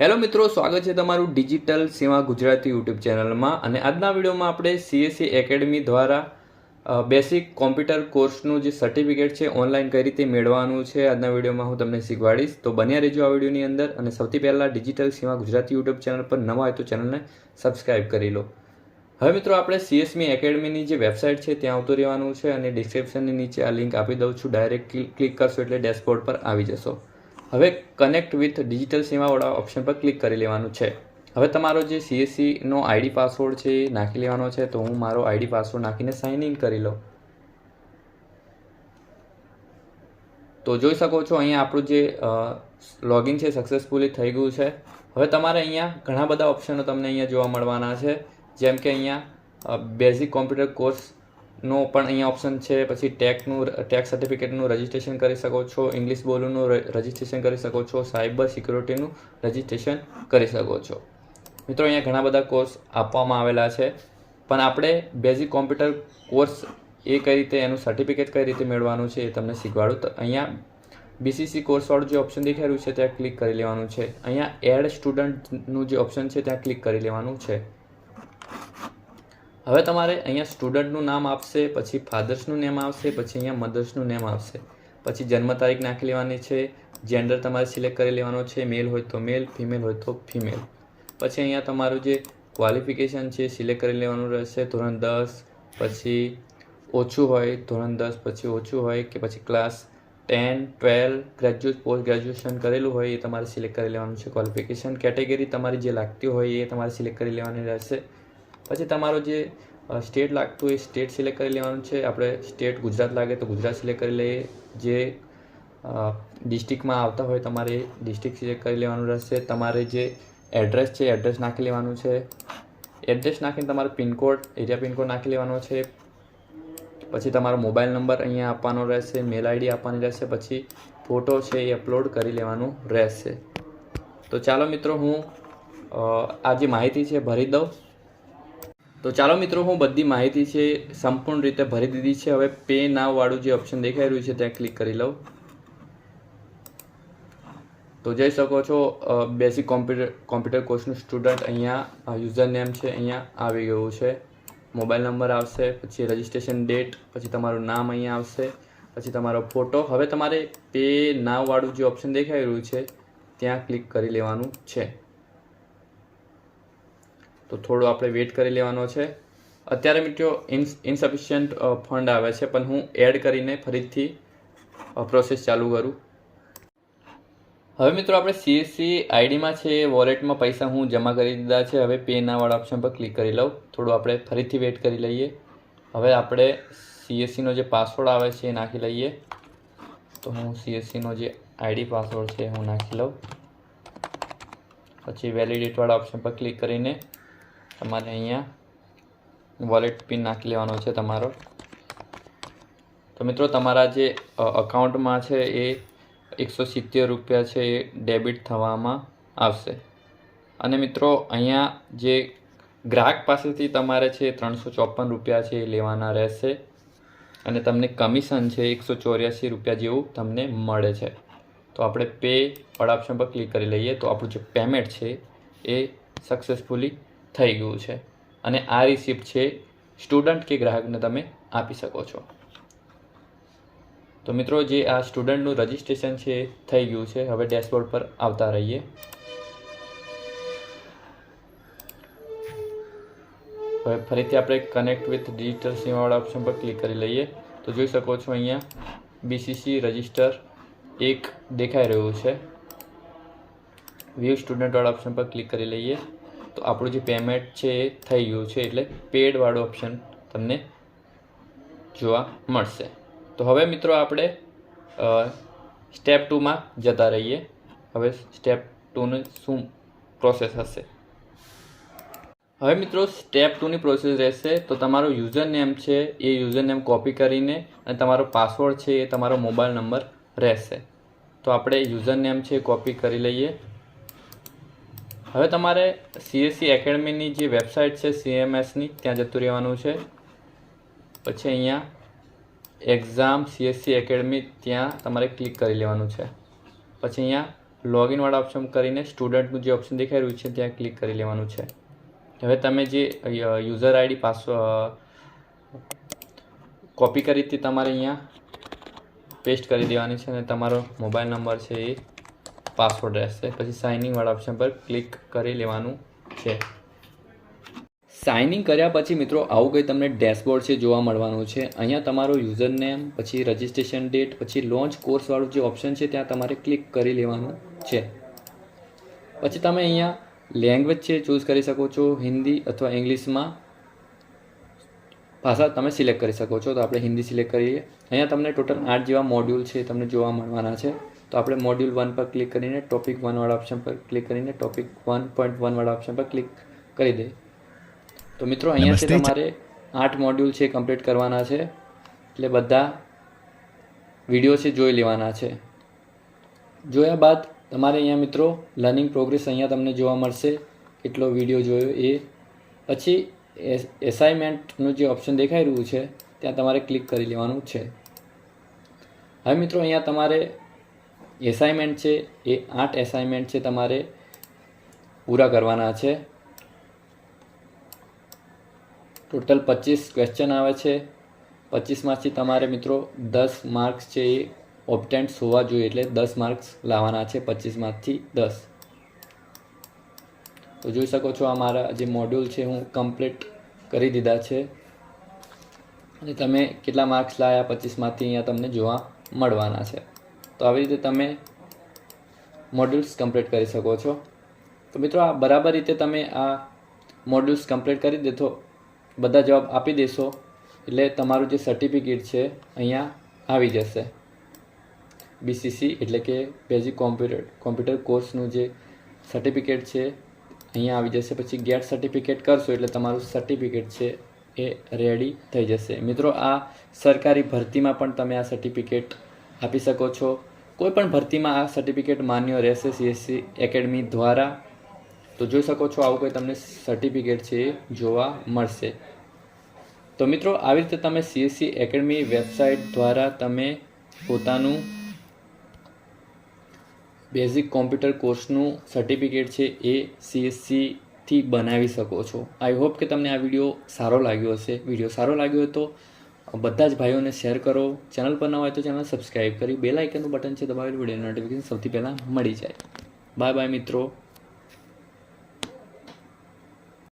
Hello મિત્રો, સ્વાગત છે તમારું ડિજિટલ સેવા ગુજરાતી યુટ્યુબ ચેનલમાં અને આજના વિડીયોમાં આપણે સીએસસી એકેડમી દ્વારા બેસિક કોમ્પ્યુટર કોર્સનું જે સર્ટિફિકેટ છે ઓનલાઈન કઈ રીતે મેળવવાનું છે, આજના વિડીયોમાં હું તમને શીખવાડીશ. તો બન્યા રહેજો આ વિડીયોની અંદર અને સૌથી પહેલાં ડિજિટલ સેવા ગુજરાતી યુટ્યુબ ચેનલ પર નવા હોય તો ચેનલને સબસ્ક્રાઈબ કરી લો. હવે મિત્રો, આપણે સીએસમી એકેડમીની જે વેબસાઇટ છે, ત્યાં આવતું રહેવાનું છે અને ડિસ્ક્રિપ્શનની નીચે આ લિંક આપી દઉં છું. ડાયરેક્ટ ક્લિક કરશો એટલે ડેશબોર્ડ પર આવી જશો. હવે કનેક્ટ વિથ ડિજિટલ સેવાવાળા ઓપ્શન પર ક્લિક કરી લેવાનું છે. હવે તમારો જે સીએસસીનો આઈડી પાસવર્ડ છે એ નાખી લેવાનો છે, તો હું મારો આઈડી પાસવર્ડ નાખીને સાઇન ઇન કરી લઉં. તો જોઈ શકો છો અહીંયા આપણું જે લોગિન છે સક્સેસફુલી થઈ ગયું છે. હવે તમારે અહીંયા ઘણા બધા ઓપ્શનો તમને અહીંયા જોવા મળવાના છે. જેમ કે અહીંયા બેઝિક કોમ્પ્યુટર કોર્સનો પણ અહીંયા ઓપ્શન છે. પછી ટેકનું ટેક સર્ટિફિકેટનું રજિસ્ટ્રેશન કરી શકો છો. ઇંગ્લિશ બોલનું રજિસ્ટ્રેશન કરી શકો છો. સાયબર સિક્યુરિટીનું રજિસ્ટ્રેશન કરી શકો છો. મિત્રો, અહીંયા ઘણા બધા કોર્સ આપવામાં આવેલા છે. પણ આપણે બેઝિક કોમ્પ્યુટર કોર્સ એ કઈ રીતે, એનું સર્ટિફિકેટ કઈ રીતે મેળવવાનું છે એ તમને શીખવાડું. તો અહીંયા બીસીસી કોર્સવાળું જે ઓપ્શન દેખાઈ છે, ત્યાં ક્લિક કરી લેવાનું છે. અહીંયા એડ સ્ટુડન્ટનું જે ઓપ્શન છે, ત્યાં ક્લિક કરી લેવાનું છે. હવે તમારે અહીંયા સ્ટુડન્ટનું નામ આપશે, પછી ફાધર્સનું નેમ આવશે, પછી અહીંયા મધર્સનું નેમ આવશે. પછી જન્મ તારીખ નાખી લેવાની છે, જેન્ડર તમારે સિલેક્ટ કરી લેવાનો છે, મેલ હોય તો મેલ, ફિમેલ હોય તો ફિમેલ. પછી અહીંયા તમારું જે ક્વોલિફિકેશન છે, સિલેક્ટ કરી લેવાનું રહેશે, ધોરણ દસ, પછી ઓછું હોય, ધોરણ દસ, પછી ઓછું હોય, કે પછી class ten, twelve, graduate, post graduation કરેલું હોય, એ તમારે સિલેક્ટ કરી લેવાનું છે. ક્વોલિફિકેશન કેટેગરી તમારી જે લાગતી હોય, એ તમારે સિલેક્ટ કરી લેવાની રહેશે. પછી તમારો જે સ્ટેટ લાગતું હોય સ્ટેટ સિલેક્ટ કરી લેવાનું છે. આપણે સ્ટેટ ગુજરાત લાગે તો ગુજરાત સિલેક્ટ કરી લઈએ. જે ડિસ્ટ્રિક્ટમાં આવતા હોય તમારે ડિસ્ટ્રિક્ટ સિલેક્ટ કરી લેવાનું રહેશે. તમારે જે એડ્રેસ છે એડ્રેસ નાખી લેવાનું છે. એડ્રેસ નાખીને તમારો પિનકોડ એરિયા પિનકોડ નાખી લેવાનો છે. પછી તમારો મોબાઈલ નંબર અહીંયા આપવાનો રહેશે મેલ આઈડી આપવાની રહેશે, પછી ફોટો છે એ અપલોડ કરી લેવાનું રહેશે. તો ચાલો મિત્રો હું આ જે માહિતી છે ભરી દઉં. તો ચાલો મિત્રો, હું બધી માહિતી છે સંપૂર્ણ રીતે ભરી દીધી છે. હવે પે નાવવાળું જે ઓપ્શન દેખાઈ રહ્યું છે, ત્યાં ક્લિક કરી લઉં. તો જઈ શકો છો બેસિક કોમ્પ્યુટર કોમ્પ્યુટર કોર્સનું સ્ટુડન્ટ અહીંયા યુઝર નેમ છે, અહીંયા આવી ગયું છે. મોબાઈલ નંબર આવશે, પછી રજિસ્ટ્રેશન ડેટ પછી તમારું નામ અહીંયા આવશે, પછી તમારો ફોટો હવે તમારે પે નાવવાળું જે ઓપ્શન દેખાઈ રહ્યું છે, ત્યાં ક્લિક કરી લેવાનું છે. તો થોડું આપણે વેટ કરી લેવાનો છે. અત્યારે મિત્રો ઇન્સફિશિયન્ટ ફંડ આવે છે, પણ હું એડ કરીને ફરીથી પ્રોસેસ ચાલુ કરું. હવે મિત્રો આપણે સીએસસી આઈડીમાં છે વોલેટમાં પૈસા હું જમા કરી દીધા છે, હવે પેનાવાળા ઓપ્શન પર ક્લિક કરી લઉં. થોડું આપણે ફરીથી વેટ કરી લઈએ. હવે આપણે સીએસસીનો જે પાસવર્ડ આવે છે એ નાખી લઈએ. તો હું સીએસસીનો જે આઈડી પાસવર્ડ છે હું નાખી લઉં. પછી વેલિડેટવાળા ઓપ્શન પર ક્લિક કરીને તમારે અહીંયા વોલેટ પિન નાખી લેવાનો છે તમારો. તો મિત્રો, તમારા જે અકાઉન્ટમાં છે એ એકસો સિત્તેર રૂપિયા છે એ ડેબિટ થવામાં આવશે. અને મિત્રો, અહીંયા જે ગ્રાહક પાસેથી તમારે છે ત્રણસો ચોપન રૂપિયા છે એ લેવાના રહેશે. અને તમને કમિશન છે એકસો ચોર્યાસી રૂપિયા જેવું તમને મળે છે. તો આપણે પે વાળા ઓપ્શન પર ક્લિક કરી લઈએ. તો આપણું જે પેમેન્ટ છે એ સક્સેસફુલી થઈ ગયું છે. અને આ રિસિપ્ટ છે સ્ટુડન્ટ કે ગ્રાહકને તમે આપી શકો છો. તો મિત્રો, જે આ સ્ટુડન્ટનું રજિસ્ટ્રેશન છે થઈ ગયું છે. હવે ડેશબોર્ડ પર આવતા રહીએ. હવે ફરીથી આપણે કનેક્ટ વિથ ડિજિટલ સીમાવાળા ઓપ્શન પર ક્લિક કરી લઈએ. તો જોઈ શકો છો અહીંયા બીસીસી રજિસ્ટર એક દેખાઈ રહ્યું છે. વ્યૂ સ્ટુડન્ટવાળા ઓપ્શન પર ક્લિક કરી લઈએ. તો આપણું જે પેમેન્ટ છે એ થઈ ગયું છે એટલે પેડવાળો ઓપ્શન તમને જોવા મળશે. તો હવે મિત્રો આપણે સ્ટેપ ટુમાં જતા રહીએ. હવે સ્ટેપ ટુને શું પ્રોસેસ હશે? હવે મિત્રો સ્ટેપ ટુની પ્રોસેસ રહેશે તો તમારો યુઝર નેમ છે, એ યુઝર નેમ કોપી કરીને અને તમારો પાસવર્ડ છે એ તમારો મોબાઈલ નંબર રહેશે. તો આપણે યુઝર નેમ છે કોપી કરી લઈએ. હવે તમારે સીએસસી એકેડમીની જે વેબસાઇટ છે સીએમએસની ત્યાં જતું રહેવાનું છે. પછી અહીંયા એક્ઝામ સીએસસી એકેડમી ત્યાં તમારે ક્લિક કરી લેવાનું છે. પછી અહીંયા લોગિનવાળા ઓપ્શન કરીને સ્ટુડન્ટનું જે ઓપ્શન દેખાઈ રહ્યું છે, ત્યાં ક્લિક કરી લેવાનું છે. હવે તમે જે યુઝર આઈડી પાસવર્ડ કોપી કરી હતી તમારે અહીંયા પેસ્ટ કરી દેવાની છે અને તમારો મોબાઈલ નંબર છે એ પાસવર્ડ રહેશે. પછી સાઇનિંગવાળા ઓપ્શન પર ક્લિક કરી લેવાનું છે. સાઇનિંગ કર્યા પછી મિત્રો, આવું કંઈ તમને ડેશબોર્ડ છે જોવા મળવાનું છે. અહીંયા તમારો યુઝર નેમ પછી રજિસ્ટ્રેશન ડેટ પછી લોન્ચ કોર્સવાળું જે ઓપ્શન છે ત્યાં તમારે ક્લિક કરી લેવાનું છે. પછી તમે અહીંયા લેંગ્વેજ છે ચૂઝ કરી શકો છો, હિન્દી અથવા ઇંગ્લિશમાં. ભાષા તમે સિલેક્ટ કરી શકો છો. તો આપણે હિન્દી સિલેક્ટ કરીએ. અહીંયા તમને ટોટલ આઠ જેવા મોડ્યુલ છે તમને જોવા મળવાના છે. તો આપણે મોડ્યુલ વન પર ક્લિક કરીને ટોપિક વનવાળા ઓપ્શન પર ક્લિક કરીને ટોપિક વન પોઈન્ટ વનવાળા ઓપ્શન પર ક્લિક કરી દઈએ. તો મિત્રો અહીંયાથી તમારે આઠ મોડ્યુલ છે કમ્પ્લીટ કરવાના છે. એટલે બધા વીડિયો છે જોઈ લેવાના છે. જોયા બાદ તમારે અહીંયા મિત્રો લર્નિંગ પ્રોગ્રેસ અહીંયા તમને જોવા મળશે. કેટલો વીડિયો જોયો એ. પછી એસાઇનમેન્ટનું જે ઓપ્શન દેખાઈ રહ્યું છે, ત્યાં તમારે ક્લિક કરી લેવાનું છે. હવે મિત્રો, અહીંયા તમારે એસાઇનમેન્ટ છે, એ આઠ એસાઇનમેન્ટ છે તમારે પૂરા કરવાના છે. ટોટલ પચીસ ક્વેશ્ચન આવે છે. પચીસમાંથી તમારે મિત્રો દસ માર્ક્સ છે એ ઓબ્ટેન્ટ્સ હોવા જોઈએ, એટલે દસ માર્ક્સ લાવવાના છે પચીસમાંથી દસ. તો જોઈ શકો છો આ મારા જે મોડ્યુલ છે હું કમ્પ્લીટ કરી દીધા છે. અને તમે કેટલા માર્ક્સ લાવ્યા પચીસમાંથી અહીંયા તમને જોવા મળવાના છે. તો આવી રીતે તમે મોડ્યુલ્સ કમ્પ્લીટ કરી શકો છો. તો મિત્રો આ બરાબર રીતે તમે આ મોડ્યુલ્સ કમ્પ્લીટ કરી દેશો બધા જવાબ આપી દેશો, એટલે તમારું જે સર્ટિફિકેટ છે અહીંયા આવી જશે. બીસીસી એટલે કે બેઝિક કોમ્પ્યુટર કોમ્પ્યુટર કોર્સનું જે સર્ટિફિકેટ છે અહીંયા આવી જશે, પછી ગેટ સર્ટિફિકેટ કરશો એટલે તમારું સર્ટિફિકેટ છે એ રેડી થઈ જશે. મિત્રો, આ સરકારી ભરતીમાં પણ તમે આ સર્ટિફિકેટ આપી શકો છો. કોઈ પણ ભરતીમાં આ સર્ટિફિકેટ માન્ય રહેશે સીએસસી એકેડમી દ્વારા. તો જોઈ શકો છો, આવું કોઈ તમને સર્ટિફિકેટ છે એ જોવા મળશે. તો મિત્રો, આવી રીતે તમે સીએસસી એકેડમી વેબસાઇટ દ્વારા તમે પોતાનું બેઝિક કોમ્પ્યુટર કોર્સનું સર્ટિફિકેટ છે એ સીએસસીથી બનાવી શકો છો. આઈ હોપ કે તમને આ વીડિયો સારો લાગ્યો હશે. વીડિયો સારો લાગ્યો હોય તો બધા જ ભાઈઓને શેર કરો. ચેનલ પર ન હોય તો ચેનલ સબસ્ક્રાઈબ કરી. બેલ આઇકનનું બટન છે, દબાવેલું વીડિયો નોટિફિકેશન સૌથી પહેલાં મળી જાય. બાય બાય મિત્રો.